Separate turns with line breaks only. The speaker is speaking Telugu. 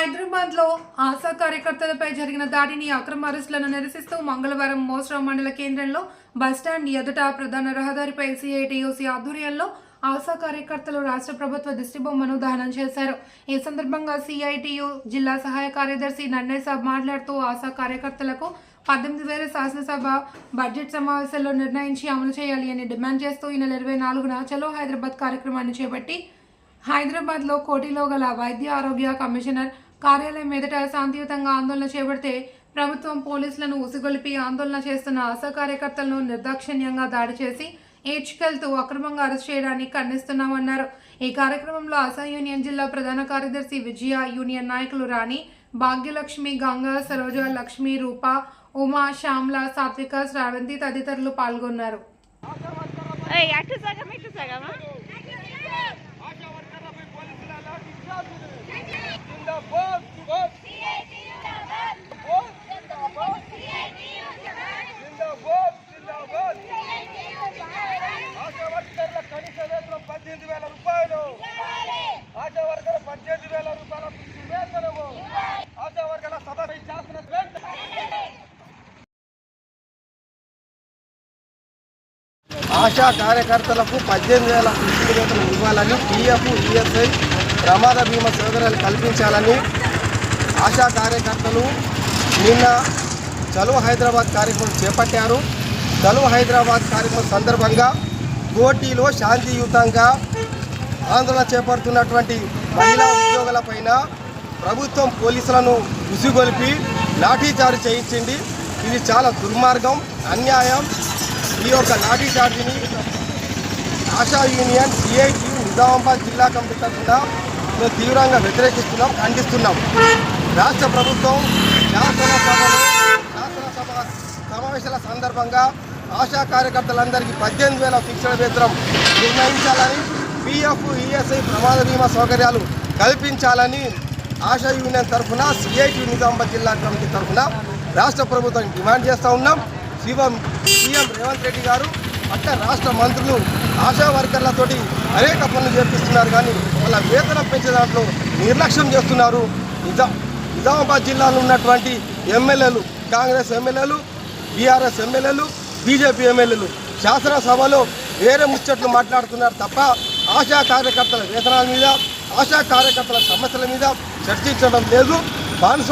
హైదరాబాద్లో ఆశా కార్యకర్తలపై జరిగిన దాడిని అక్రమ అరెస్టులను నిరసిస్తూ మంగళవారం మోస్రా మండల కేంద్రంలో బస్టాండ్ ఎదుట ప్రధాన రహదారిపై సిఐటియుసి ఆధ్వర్యంలో ఆశా కార్యకర్తలు రాష్ట్ర ప్రభుత్వ దిష్టిబొమ్మను దహనం చేశారు. ఈ సందర్భంగా సిఐటియు జిల్లా సహాయ కార్యదర్శి నన్నేసాబ్ మాట్లాడుతూ ఆశా కార్యకర్తలకు పద్దెనిమిది వేల శాసనసభ బడ్జెట్ సమావేశంలో నిర్ణయించి అమలు చేయాలి అని డిమాండ్ చేస్తూ ఈ నెల ఇరవై నాలుగున చలో హైదరాబాద్ కార్యక్రమాన్ని చేపట్టి హైదరాబాద్లో కోటిలో గల వైద్య ఆరోగ్య కమిషనర్ కార్యాలయం ఎదుట శాంతియుతంగా ఆందోళన చేపడితే ప్రభుత్వం పోలీసులను ఉసిగొలిపి ఆందోళన చేస్తున్న ఆశా కార్యకర్తలను నిర్దాక్షిణ్యంగా దాడి చేసి ఏడ్చుకెళ్తూ అక్రమంగా అరెస్ట్ చేయడానికి ఖండిస్తున్నామన్నారు. ఈ కార్యక్రమంలో ఆశా యూనియన్ జిల్లా ప్రధాన కార్యదర్శి విజయ యూనియన్ నాయకులు రాణి భాగ్యలక్ష్మి గంగా సరోజ లక్ష్మి రూప ఉమా శ్యామ్ల సాత్విక శ్రావంతి తదితరులు పాల్గొన్నారు.
పద్దెనిమిది వేల రూపాయల వేతనము ఆశా వర్కర్ల శాసన ఆశా కార్యకర్తలకు పద్దెనిమిది వేల కృషి వేతనం ఇవ్వాలని పిఎఫ్ ఈఎస్ఐ ప్రమాద బీమా సౌకర్యాలు కల్పించాలని ఆశా కార్యకర్తలు నిన్న చలువ హైదరాబాద్ కార్యక్రమం చేపట్టారు. చలువ హైదరాబాద్ కార్యక్రమం సందర్భంగా కోటిలో శాంతియుతంగా ఆందోళన చేపడుతున్నటువంటి మహిళా ఉద్యోగులపైన ప్రభుత్వం పోలీసులను ఉసిగొలిపి లాఠీచార్జ్ చేయించింది. ఇది చాలా దుర్మార్గం అన్యాయం. ఈ యొక్క లాఠీచార్జిని ఆశా యూనియన్ సిఐటి నిజామాబాద్ జిల్లా కమిటీ తరఫున మేము తీవ్రంగా వ్యతిరేకిస్తున్నాం ఖండిస్తున్నాం. రాష్ట్ర ప్రభుత్వం శాసనసభలో శాసనసభ సమావేశాల సందర్భంగా ఆశా కార్యకర్తలందరికీ పద్దెనిమిది వేల శిక్షణ వేతనం నిర్ణయించాలని పిఎఫ్ ఈఎస్ఐ ప్రమాద బీమా సౌకర్యాలు కల్పించాలని ఆశా యూనియన్ తరఫున సిఐటి నిజామాబాద్ జిల్లా కమిటీ తరఫున రాష్ట్ర ప్రభుత్వానికి డిమాండ్ చేస్తూ ఉన్నాం. సీఎం సీఎం రేవంత్ రెడ్డి గారు అట్ట రాష్ట్ర మంత్రులు ఆశా వర్కర్లతోటి అనేక పనులు చేపిస్తున్నారు. కానీ వాళ్ళ వేతనం పెంచే దాంట్లో నిర్లక్ష్యం చేస్తున్నారు. నిజా నిజామాబాద్ జిల్లాలో ఉన్నటువంటి ఎమ్మెల్యేలు కాంగ్రెస్ ఎమ్మెల్యేలు బీఆర్ఎస్ ఎమ్మెల్యేలు బీజేపీ ఎమ్మెల్యేలు శాసనసభలో వేరే ముచ్చట్లు మాట్లాడుతున్నారు తప్ప ఆశా కార్యకర్తల వేతనాల మీద ఆశా కార్యకర్తల సమస్యల మీద చర్చించడం లేదు. బానిస